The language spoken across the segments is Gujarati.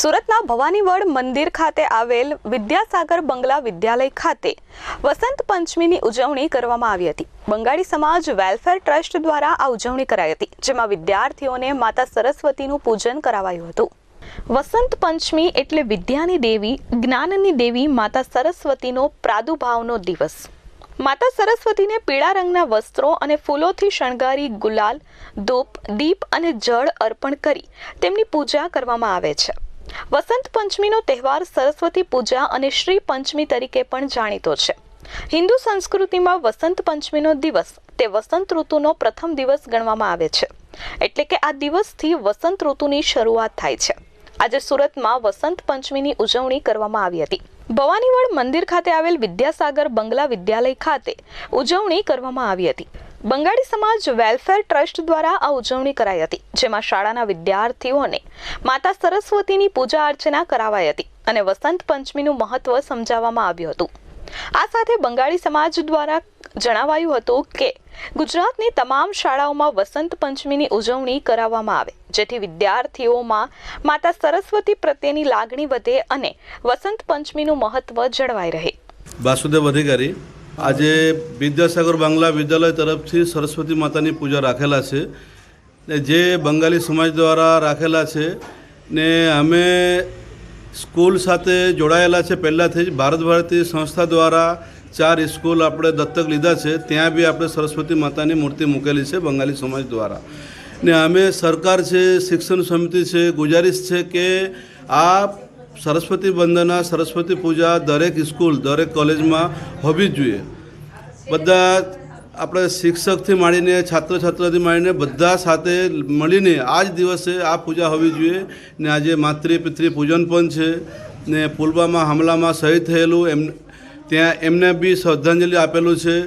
સુરતના ભવાનીવડ મંદિર ખાતે આવેલ વિદ્યાસાગર બંગલા વિદ્યાલય ખાતે વસંત પંચમીની ઉજવણી કરવામાં આવી હતી. બંગાળી સમાજ વેલફેર ટ્રસ્ટ દ્વારા આ ઉજવણી કરાઈ હતી, જેમાં વિદ્યાર્થીઓને માતા સરસ્વતીનું પૂજન કરાવાયું હતું. વસંત પંચમી એટલે વિદ્યાની દેવી, જ્ઞાનની દેવી માતા સરસ્વતીનો પ્રાદુર્ભાવનો દિવસ. માતા સરસ્વતીને પીળા રંગના વસ્ત્રો અને ફૂલોથી શણગારી ગુલાલ, ધૂપ, દીપ અને જળ અર્પણ કરી તેમની પૂજા કરવામાં આવે છે. વસંત પંચમીનો તહેવાર સરસ્વતી પૂજા અને શ્રી પંચમી તરીકે પણ જાણીતો છે. હિન્દુ સંસ્કૃતિમાં વસંત પંચમીનો દિવસ તે વસંત ઋતુનો પ્રથમ દિવસ ગણવામાં આવે છે. એટલે કે આ દિવસથી વસંત ઋતુની શરૂઆત થાય છે. આજે સુરતમાં વસંત પંચમીની ઉજવણી કરવામાં આવી હતી. ભવાનીવડ મંદિર ખાતે આવેલ વિદ્યાસાગર બંગલા વિદ્યાલય ખાતે ઉજવણી કરવામાં આવી હતી. બંગાળી સમાજ વેલફેર ટ્રસ્ટ દ્વારા આ ઉજવણી કરાઈ હતી, જેમાં શાળાના વિદ્યાર્થીઓને માતા સરસ્વતીની પૂજા અર્ચના કરાવાઈ હતી અને વસંત પંચમીનું મહત્વ સમજાવવામાં આવ્યું હતું. આ સાથે બંગાળી સમાજ દ્વારા જણાવાયું હતું કે, ગુજરાતની તમામ શાળાઓમાં વસંત પંચમીની ઉજવણી કરાવવામાં આવે, જેથી વિદ્યાર્થીઓમાં માતા સરસ્વતી પ્રત્યેની લાગણી વધે અને વસંત પંચમીનું મહત્વ જળવાઈ રહે. વાસુદેવ અધિકારી આજે વિદ્યાસાગર બાંગ્લા વિદ્યાલય તરફથી સરસ્વતી માતાની પૂજા રાખેલા છે ને જે બંગાળી સમાજ દ્વારા રાખેલા છે ને અમે સ્કૂલ સાથે જોડાયેલા છે. પહેલાંથી જ ભારત ભારતી સંસ્થા દ્વારા ચાર સ્કૂલ આપણે દત્તક લીધા છે. ત્યાં બી આપણે સરસ્વતી માતાની મૂર્તિ મૂકેલી છે બંગાળી સમાજ દ્વારા. ને અમે સરકાર છે, શિક્ષણ સમિતિ છે, ગુજારિશ છે કે આ સરસ્વતી વંદના, સરસ્વતી પૂજા દરેક સ્કૂલ, દરેક કોલેજમાં હોવી જ જોઈએ. બધા આપણે શિક્ષકથી માંડીને છાત્ર છાત્રથી માંડીને બધા સાથે મળીને આ જ દિવસે આ પૂજા હોવી જોઈએ. ને આજે માતૃ પિતૃ પૂજન પણ છે. ને પુલવામા હુમલામાં શહીદ થયેલું એમ, ત્યાં એમને બી શ્રદ્ધાંજલિ આપેલું છે.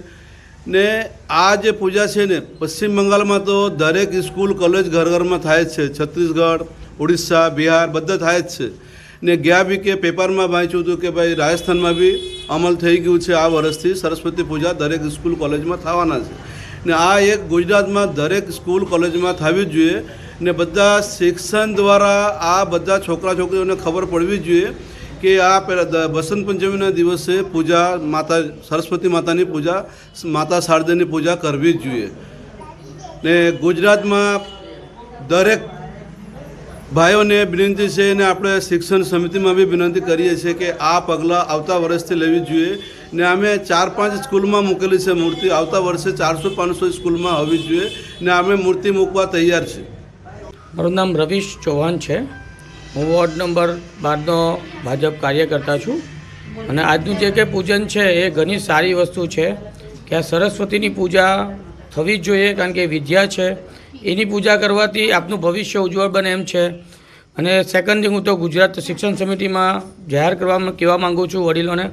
ને આ જે પૂજા છે ને, પશ્ચિમ બંગાળમાં તો દરેક સ્કૂલ, કોલેજ ઘર ઘરમાં થાય જ છે. છત્તીસગઢ, ઓડિશા, બિહાર, બધા થાય જ છે. ને ગયા બી કે પેપરમાં વાંચ્યું હતું કે ભાઈ રાજસ્થાનમાં બી અમલ થઈ ગયું છે આ વર્ષથી, સરસ્વતી પૂજા દરેક સ્કૂલ કોલેજમાં થવાના છે. ને આ એક ગુજરાતમાં દરેક સ્કૂલ કોલેજમાં થવી જ જોઈએ ને બધા શિક્ષણ દ્વારા આ બધા છોકરા છોકરીઓને ખબર પડવી જોઈએ કે આ વસંત પંચમીના દિવસે પૂજા માતા, સરસ્વતી માતાની પૂજા, માતા શારદાની પૂજા કરવી જ જોઈએ. ને ગુજરાતમાં દરેક ભાઈઓને વિનંતી છે અને આપણે શિક્ષણ સમિતિમાં બી વિનંતી કરીએ છીએ કે આ પગલાં આવતા વર્ષથી લેવી જોઈએ. ને અમે ચાર પાંચ સ્કૂલમાં મૂકેલી છે મૂર્તિ. આવતા વર્ષે ચારસો પાંચસો સ્કૂલમાં હોવી જોઈએ. ને અમે મૂર્તિ મૂકવા તૈયાર છીએ. મારું નામ રવીશ ચૌહાણ છે. હું વોર્ડ નંબર બારનો ભાજપ કાર્યકર્તા છું. અને આજનું જે કે પૂજન છે એ ઘણી સારી વસ્તુ છે કે આ સરસ્વતીની પૂજા થવી જ જોઈએ કારણ કે વિદ્યા છે. એની પૂજા કરવાથી આપનું ભવિષ્ય ઉજ્જવળ બને એમ છે. અને સેકન્ડ થિંગ હું તો ગુજરાત શિક્ષણ સમિતિમાં જાહેર કરવામાં કહેવા માગું છું વડીલોને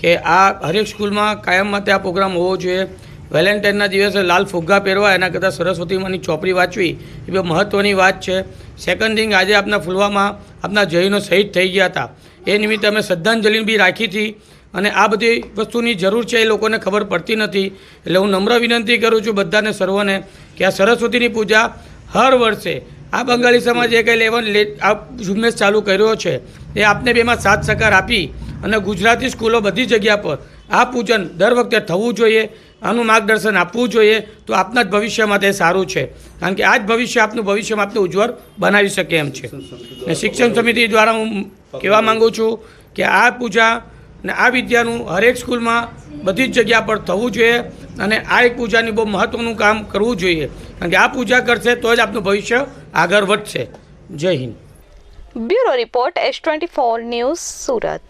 કે આ હરેક સ્કૂલમાં કાયમ માટે આ પ્રોગ્રામ હોવો જોઈએ. વેલેન્ટાઇનના દિવસે લાલ ફુગ્ગા પહેરવા, એના કરતાં સરસ્વતીમાંની ચોપડી વાંચવી, એ બહુ મહત્ત્વની વાત છે. સેકન્ડ થિંગ આજે આપના ફુલવામાં આપના જૈનો શહીદ થઈ ગયા હતા. એ નિમિત્તે અમે શ્રદ્ધાંજલિ બી રાખી હતી અને આ બધી વસ્તુની જરૂર છે એ લોકોને ખબર પડતી નથી. એટલે હું નમ્ર વિનંતી કરું છું બધાને, સર્વને કે આ સરસ્વતીની પૂજા હર વર્ષે. આ બંગાળી સમાજે કંઈ લેવન લે આ ઝુંબેશ ચાલુ કર્યો છે. એ આપને બેમાં સાથ સહકાર આપી અને ગુજરાતી સ્કૂલો બધી જગ્યા પર આ પૂજન દર વખતે થવું જોઈએ, આનું માર્ગદર્શન આપવું જોઈએ તો આપના જ ભવિષ્યમાં તે સારું છે. કારણ કે આ જ ભવિષ્ય આપનું ભવિષ્યમાં આપનું ઉજ્જવળ બનાવી શકે એમ છે. ને શિક્ષણ સમિતિ દ્વારા હું કહેવા માગું છું કે આ પૂજા ને આ વિદ્યાનું હરેક સ્કૂલમાં બધી જ જગ્યા પર થવું જોઈએ અને આ એક પૂજાની બહુ મહત્ત્વનું કામ કરવું જોઈએ. કારણ કે આ પૂજા કરશે તો જ આપનું ભવિષ્ય આગળ વધશે. જય Hind. Bureau report S twenty four news Surat.